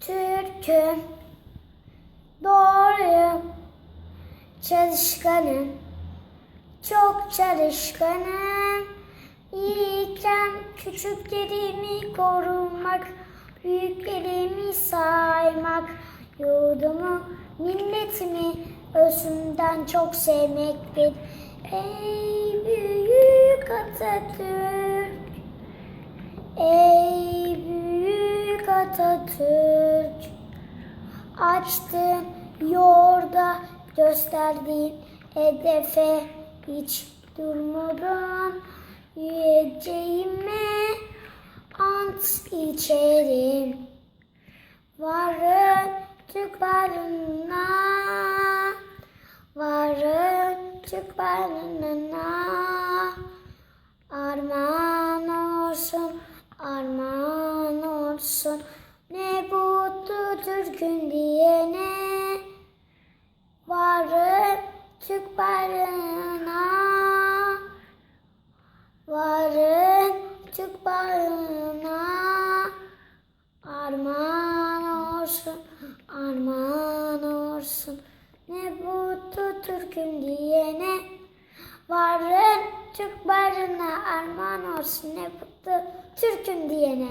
Türk'üm, doğruyum, çalışkanım, çok çalışkanım. İyiken küçüklerimi korumak, büyüklerimi saymak, yurdumu, milletimi özümden çok sevmektir. Ey büyük Atatürk, ey büyük Atatürk, açtın yolda gösterdiğin hedefe hiç durmadan yiyeceğime ant içerim. Varın Türk varlığına, varın Türk varlığına. Armağan olsun, armağan olsun. Türk'ün diyene. Varın Türk bayrağına. Varın Türk bayrağına. Armağan olsun, armağan olsun. Ne mutlu Türk'üm diyene. Varın Türk bayrağına armağan olsun. Ne mutlu Türk'üm diyene.